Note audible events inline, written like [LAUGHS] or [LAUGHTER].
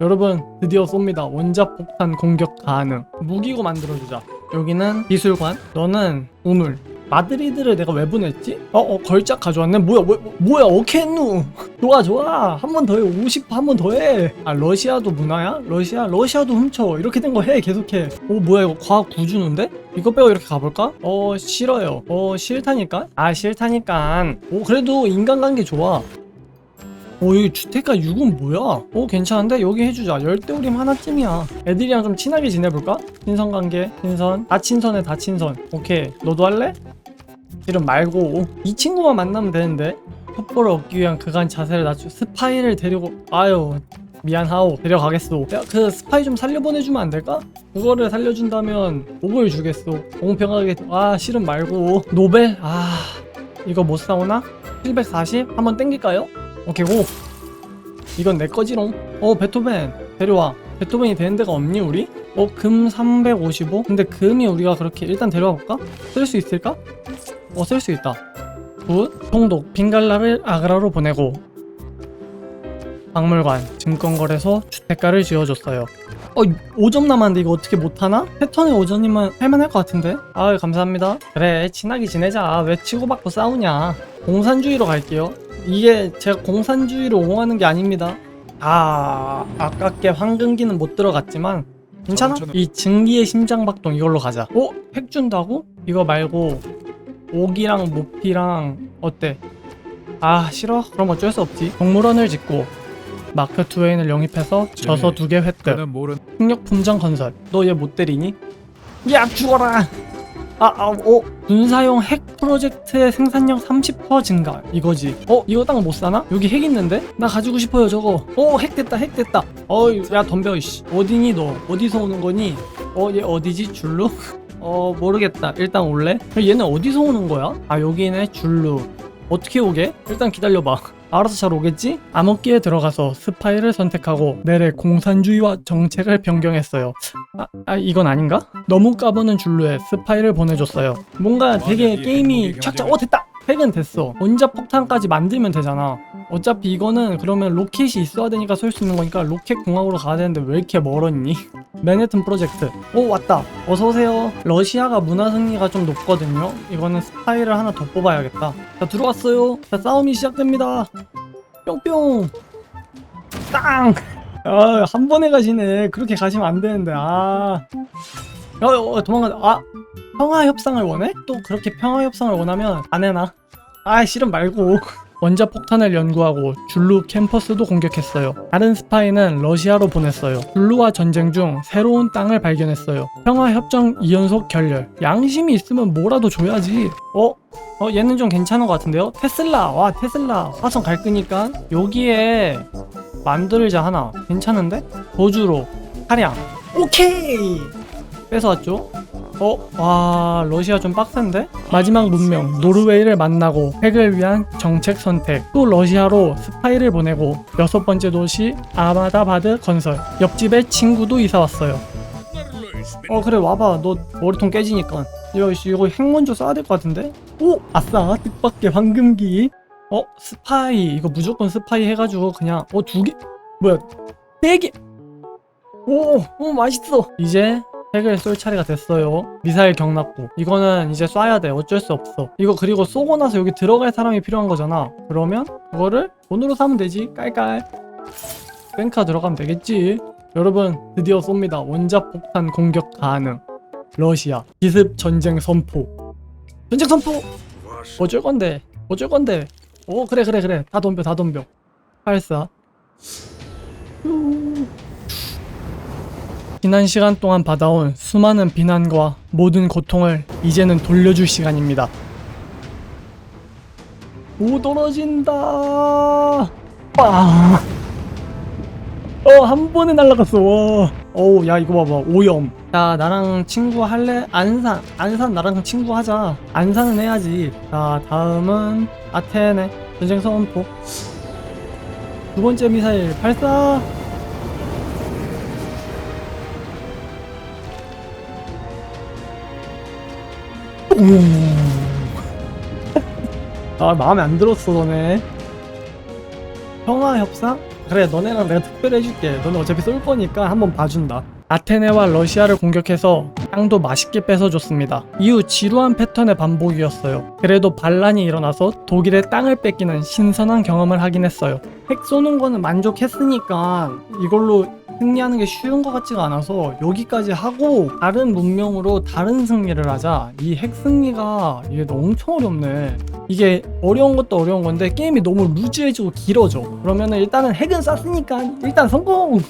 여러분 드디어 쏩니다. 원자 폭탄 공격 가능. 무기고 만들어주자. 여기는 기술관 너는 우물. 마드리드를 내가 왜 보냈지? 어, 어 걸작 가져왔네? 뭐야 뭐, 뭐, 뭐야 오케누. [LAUGHS] 좋아 좋아. 한 번 더 해 50 한 번 더 해. 아 러시아도 문화야? 러시아? 러시아도 훔쳐. 이렇게 된 거 해 계속해. 오 뭐야 이거 과학 구주는데? 이거 빼고 이렇게 가볼까? 어 싫어요. 어 싫다니까? 아 싫다니까. 오 그래도 인간관계 좋아 오 여기 주택가 6은 뭐야? 오 괜찮은데? 여기 해주자 열대우림 하나쯤이야 애들이랑 좀 친하게 지내볼까? 친선관계 친선 다 친선해 다 친선 오케이 너도 할래? 이름 말고 이 친구만 만나면 되는데 첩보를 얻기 위한 그간 자세를 낮추 스파이를 데리고 아유 미안하오 데려가겠소 야 그 스파이 좀 살려보내주면 안 될까? 그거를 살려준다면 옥을 주겠소 공평하게 아 실은 말고 노벨? 아 이거 못 사오나? 740? 한번 땡길까요? 오케이 고 이건 내 거지롱 어 베토벤 데려와 베토벤이 되는 데가 없니 우리? 어 금 355? 근데 금이 우리가 그렇게 일단 데려와 볼까? 쓸 수 있을까? 어 쓸 수 있다 굿 통독 빙갈라를 아그라로 보내고 박물관 증권거래소 주택가를 지어줬어요 어 5점 남았는데 이거 어떻게 못하나? 패턴의 5점이면 할만할 것 같은데 아유 감사합니다 그래 친하게 지내자 왜 치고받고 싸우냐 공산주의로 갈게요 이게 제가 공산주의를 옹호하는 게 아닙니다 아 아깝게 황금기는 못 들어갔지만 괜찮아? 이 증기의 심장박동 이걸로 가자 어? 핵 준다고? 이거 말고 옥이랑 모피랑 어때? 아 싫어? 그럼 어쩔 수 없지 동물원을 짓고 마크 투웨인을 영입해서 저서 두 개 획득 그는 모른 풍력 품장 건설. 너 얘 못 때리니? 야 죽어라. 아, 아, 어, 군사용 핵 프로젝트의 생산력 30% 증가 이거지. 어, 이거 땅 못 사나? 여기 핵 있는데? 나 가지고 싶어요 저거. 어, 핵 됐다, 핵 됐다. 어이, 야 덤벼 이씨. 어디니 너? 어디서 오는 거니? 어, 얘 어디지? 줄루? [LAUGHS] 어, 모르겠다. 일단 올래? 얘는 어디서 오는 거야? 아, 여기네 줄루. 어떻게 오게? 일단 기다려봐. 알아서 잘 오겠지? 암흑기에 들어가서 스파이를 선택하고 내래 공산주의와 정책을 변경했어요. 아, 아 이건 아닌가? 너무 까부는 줄루에 스파이를 보내줬어요. 뭔가 되게 이 게임이 착착 어 됐다. 핵은 됐어. 원자 폭탄까지 만들면 되잖아. 어차피 이거는 그러면 로켓이 있어야 되니까 쏠 수 있는 거니까 로켓 공항으로 가야 되는데 왜 이렇게 멀었니? [LAUGHS] 맨해튼 프로젝트. 오 왔다. 어서 오세요. 러시아가 문화 승리가 좀 높거든요. 이거는 스파이를 하나 더 뽑아야겠다. 자 들어왔어요. 자 싸움이 시작됩니다. 뿅뿅. 땅. 아, 한 번에 가시네. 그렇게 가시면 안 되는데. 아. 어, 어 도망가. 아. 평화 협상을 원해? 또 그렇게 평화 협상을 원하면 안 해나? 아, 싫음 말고. 원자 폭탄을 연구하고 줄루 캠퍼스도 공격했어요. 다른 스파이는 러시아로 보냈어요. 줄루와 전쟁 중 새로운 땅을 발견했어요. 평화 협정 2연속 결렬. 양심이 있으면 뭐라도 줘야지. 어? 어 얘는 좀 괜찮은 것 같은데요? 테슬라 와 테슬라 화성 갈 거니까 여기에 만들자 하나 괜찮은데? 도주로 차량 오케이 뺏어왔죠? 어? 와 러시아 좀 빡센데? 마지막 문명 노르웨이를 만나고 핵을 위한 정책 선택. 또 러시아로 스파이를 보내고 여섯 번째 도시 아마다바드 건설. 옆집에 친구도 이사 왔어요. 어 그래 와봐. 너 머리통 깨지니까. 이거 이거 핵 먼저 쏴야 될 것 같은데? 오 아싸. 뜻밖의 황금기. 어 스파이. 이거 무조건 스파이 해가지고 그냥 어 두 개. 뭐야? 네개오 오 맛있어. 이제 핵을 쏠 차례가 됐어요. 미사일 경납고. 이거는 이제 쏴야 돼. 어쩔 수 없어. 이거 그리고 쏘고 나서 여기 들어갈 사람이 필요한 거잖아. 그러면 그거를 돈으로 사면 되지. 깔깔. 뱅카 들어가면 되겠지. 여러분 드디어 쏩니다. 원자 폭탄 공격 가능. 러시아. 기습 전쟁 선포. 전쟁 선포! 어쩔 건데? 어쩔 건데? 오 그래 그래 그래. 다 덤벼 다 덤벼. 발사 지난 시간 동안 받아온 수많은 비난과 모든 고통을 이제는 돌려줄 시간입니다 오 떨어진다 빵 어, 한 번에 날라갔어. 와. 어우, 야, 이거 봐봐. 오염. 자, 나랑 친구 할래? 안산. 안산 나랑 친구 하자. 안산은 해야지. 자, 다음은 아테네. 전쟁 선포. 두 번째 미사일 발사. 아, 마음에 안 들었어, 너네. 평화 협상? 그래 너네랑 내가 특별히 해줄게. 너네 어차피 쏠 거니까 한번 봐준다. 아테네와 러시아를 공격해서 땅도 맛있게 뺏어줬습니다. 이후 지루한 패턴의 반복이었어요. 그래도 반란이 일어나서 독일의 땅을 뺏기는 신선한 경험을 하긴 했어요. 핵 쏘는 거는 만족했으니까 이걸로 승리하는 게 쉬운 것 같지가 않아서 여기까지 하고 다른 문명으로 다른 승리를 하자. 이 핵 승리가 이게 엄청 어렵네. 이게 어려운 것도 어려운 건데 게임이 너무 루즈해지고 길어져. 그러면은 일단은 핵은 쐈으니까 일단 성공